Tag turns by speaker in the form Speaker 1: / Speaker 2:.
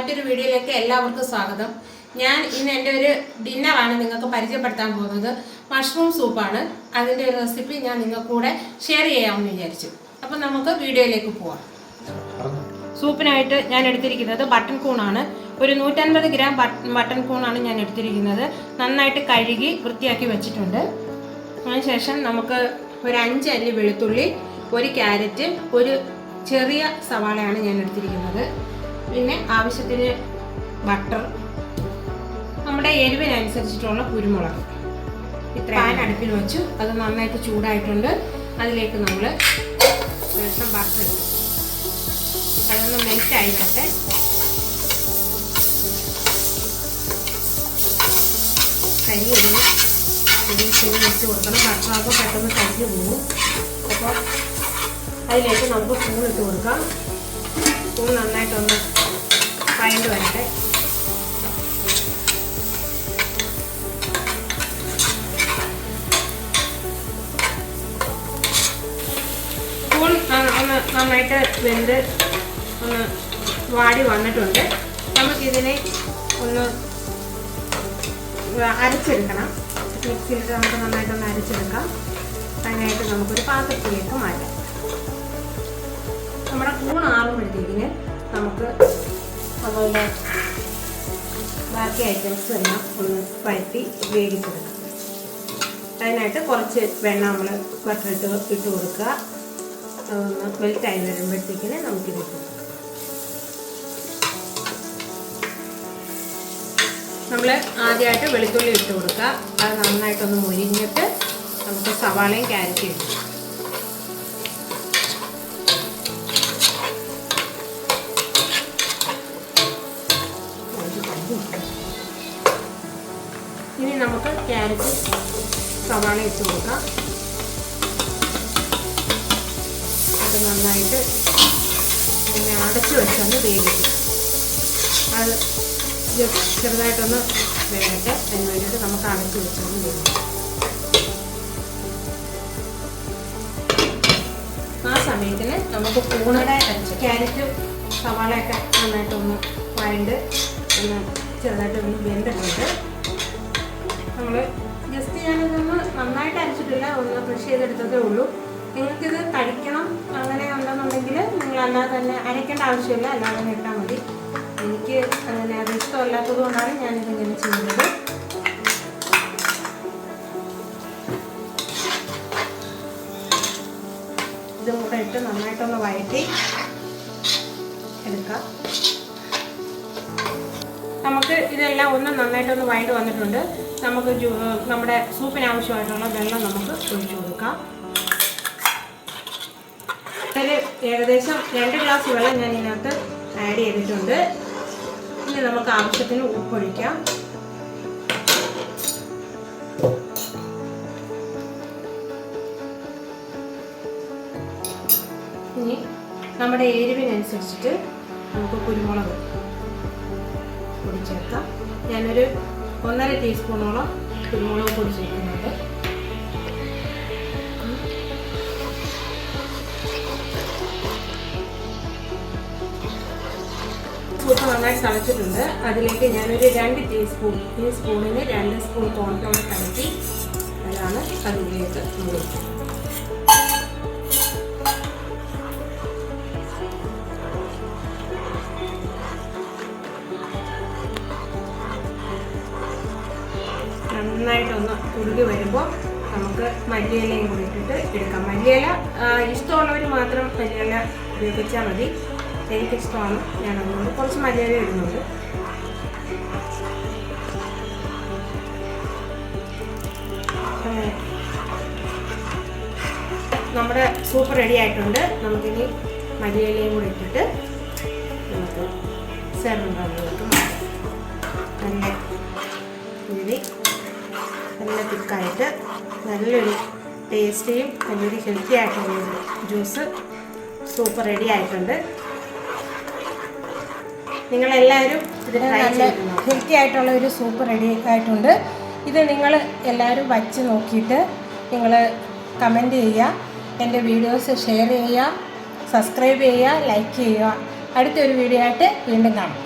Speaker 1: മറ്റൊരു വീഡിയോയിലേക്ക് എല്ലാവർക്കും സ്വാഗതം. ഞാൻ ഇന്ന് എന്റെ ഒരു ഡിന്നറാണ് നിങ്ങൾക്ക് പരിചയപ്പെടുത്താൻ പോകുന്നത്. മഷ്റൂം സൂപ്പാണ്. അതിന്റെ ഒരു റെസിപ്പി ഞാൻ നിങ്ങൾക്ക് കൂടെ ഷെയർ ചെയ്യാമെന്ന് വിചാരിച്ചു. അപ്പം നമുക്ക് വീഡിയോയിലേക്ക് പോവാം. സൂപ്പിനായിട്ട് ഞാൻ എടുത്തിരിക്കുന്നത് ബട്ടൺ കൂണാണ്. ഒരു നൂറ്റൻപത് ഗ്രാം ബട്ട- ബട്ടൺ കൂണാണ് ഞാൻ എടുത്തിരിക്കുന്നത്. നന്നായിട്ട് കഴുകി വൃത്തിയാക്കി വെച്ചിട്ടുണ്ട്. അതിനുശേഷം നമുക്ക് ഒരു അഞ്ച് അല്ലി വെളുത്തുള്ളി ഒരു ക്യാരറ്റ് ഒരു ചെറിയ സവാളയാണ് ഞാൻ എടുത്തിരിക്കുന്നത്. പിന്നെ ആവശ്യത്തിന് ബട്ടർ നമ്മുടെ എരിവിനനുസരിച്ചിട്ടുള്ള കുരുമുളക്. ഇത്ര പാൻ അടുപ്പിൽ വെച്ചു. അത് നന്നായിട്ട് ചൂടായിട്ടുണ്ട്. അതിലേക്ക് നമ്മൾ ശേഷം ബട്ടർ ഇട്ടു അതൊന്ന് മെൽറ്റായി വരട്ടെ. കരിയൊന്ന് ചെറിയ വെച്ച് കൊടുക്കണം. ഭക്ഷണമൊക്കെ പെട്ടെന്ന് കരിഞ്ഞു പോകും. അപ്പോൾ അതിലേക്ക് നമുക്ക് സ്പൂൺ ഇട്ട് കൊടുക്കാം. സ്പൂൺ നന്നായിട്ടൊന്ന് വഴണ്ട് വരട്ടെ. സ്പൂൺ ഒന്ന് നന്നായിട്ട് വെന്ത് ഒന്ന് വാടി വന്നിട്ടുണ്ട്. നമുക്കിതിനെ ഒന്ന് അരച്ചെടുക്കണം. മിക്സിയിലിട്ട് നമുക്ക് നന്നായിട്ടൊന്ന് അരച്ചെടുക്കാം. അതിനായിട്ട് നമുക്കൊരു പാത്രത്തിലേക്ക് മാറ്റാം. നമ്മുടെ കൂൺ ആറുമ്പോഴത്തേക്കിന് നമുക്ക് അതുപോലെ ബാക്കി ഐറ്റംസ് എല്ലാം ഒന്ന് പരത്തി വേവിച്ചെടുക്കാം. അതിനായിട്ട് കുറച്ച് വെണ്ണ നമ്മൾ ബട്ടറിട്ട് ഇട്ട് കൊടുക്കുക. അതൊന്ന് മെൽറ്റായി വരുമ്പോഴത്തേക്കിന് നമുക്കിത് ഇട്ട് നമ്മൾ ആദ്യമായിട്ട് വെളുത്തുള്ളി ഇട്ട് കൊടുക്കുക. അത് നന്നായിട്ടൊന്ന് മുരിഞ്ഞിട്ട് നമുക്ക് സവാളയും ക്യാരറ്റും ഇടും ഇനി നമുക്ക് ക്യാരറ്റ് സവാള ഇട്ട് കൊടുക്കാം. അത് നന്നായിട്ട് ഇങ്ങനെ അടച്ചു വെച്ചൊന്ന് വേവിക്കും. അത് ചെറുതായിട്ടൊന്ന് വേകട്ടെ അതിന് വേണ്ടിയിട്ട് നമുക്ക് അടച്ചു വെച്ചൊന്ന് വേവിക്കും. ആ സമയത്തിന് നമുക്ക് കൂണയുടെ ക്യാരറ്റ് സവാളയൊക്കെ നന്നായിട്ടൊന്ന് വഴണ്ട് ഒന്ന് ചെറുതായിട്ടൊന്ന് വെന്തിട്ടുണ്ട്. നമ്മൾ ജസ്റ്റ് ഞാനിതൊന്ന് നന്നായിട്ട് അരച്ചിട്ടില്ല ഒന്ന് ക്രഷ് ചെയ്തെടുത്തതേ ഉള്ളൂ. നിങ്ങൾക്കിത് കഴിക്കണം അങ്ങനെ ഉണ്ടെന്നുണ്ടെങ്കിൽ നിങ്ങൾ അല്ലാതെ തന്നെ അരയ്ക്കേണ്ട ആവശ്യമില്ല അല്ലാതെ തന്നെ ഇട്ടാൽ മതി. എനിക്ക് അങ്ങനെ അത് ഇഷ്ടമല്ലാത്തത് കൊണ്ടാണ് ഞാനിതിങ്ങനെ ചെയ്യുന്നത്. ഇതും കൂടെ ഇട്ട് നന്നായിട്ടൊന്ന് വഴറ്റി എടുക്കാം. നമുക്ക് ഇതെല്ലാം ഒന്ന് നന്നായിട്ടൊന്ന് വഴണ്ട് വന്നിട്ടുണ്ട്. നമുക്ക് നമ്മുടെ സൂപ്പിന് ആവശ്യമായിട്ടുള്ള വെള്ളം നമുക്ക് ഒഴിച്ചു കൊടുക്കാം. ഒരു ഏകദേശം രണ്ട് ഗ്ലാസ് വെള്ളം ഞാൻ ഇതിനകത്ത് ആഡ് ചെയ്തിട്ടുണ്ട്. ഇനി നമുക്ക് ആവശ്യത്തിന് ഉപ്പൊഴിക്കാം. ഇനി നമ്മുടെ എരിവിനനുസരിച്ചിട്ട് നമുക്ക് കുരുമുളക് പൊടി ചേർക്കാം ഞാനൊരു ഒന്നര ടീസ്പൂണോളം കുരുമുളക് പൊടി ചേർക്കുന്നുണ്ട് സൂപ്പ് നന്നായി തളച്ചിട്ടുണ്ട്. അതിലേക്ക് ഞാനൊരു രണ്ട് ടീസ്പൂൺ ഈ സ്പൂണിന് രണ്ട് സ്പൂൺ കോൺഫ്ലോർ കലക്കി അതാണ് അതിലേക്ക് മുഴുവൻ നന്നായിട്ടൊന്ന് കുറുകി വരുമ്പോൾ നമുക്ക് മല്ലിയിലയും കൂടി ഇട്ടിട്ട് എടുക്കാം. മല്ലിയില ഇഷ്ടമുള്ളവർ മാത്രം മല്ലിയില ഉപയോഗിച്ചാൽ മതി. എനിക്കിഷ്ടമാണ്. ഞാൻ അതുകൊണ്ട് കുറച്ച് മല്ലിയില ഇടുന്നുണ്ട്. നമ്മുടെ സൂപ്പ് റെഡി ആയിട്ടുണ്ട്. നമുക്കിനി മല്ലിയിലയും കൂടി ഇട്ടിട്ട് നമുക്ക് സെർവ് മാറ്റാം നല്ല ഉള്ളി നല്ല തിക്കായിട്ട് നല്ലൊരു ടേസ്റ്റിയും നല്ലൊരു ഹെൽത്തി ആയിട്ടുള്ള ജ്യൂസ് സൂപ്പർ റെഡി ആയിട്ടുണ്ട്. നിങ്ങളെല്ലാവരും ഇത് നല്ല
Speaker 2: ഹെൽത്തി ആയിട്ടുള്ള ഒരു സൂപ്പ് റെഡി ആയിട്ടുണ്ട്. ഇത് നിങ്ങൾ എല്ലാവരും വച്ച് നോക്കിയിട്ട് നിങ്ങൾ കമന്റ് ചെയ്യുക എന്റെ വീഡിയോസ് ഷെയർ ചെയ്യുക സബ്സ്ക്രൈബ് ചെയ്യുക ലൈക്ക് ചെയ്യുക. അടുത്തൊരു വീഡിയോ ആയിട്ട് വീണ്ടും കാണാം.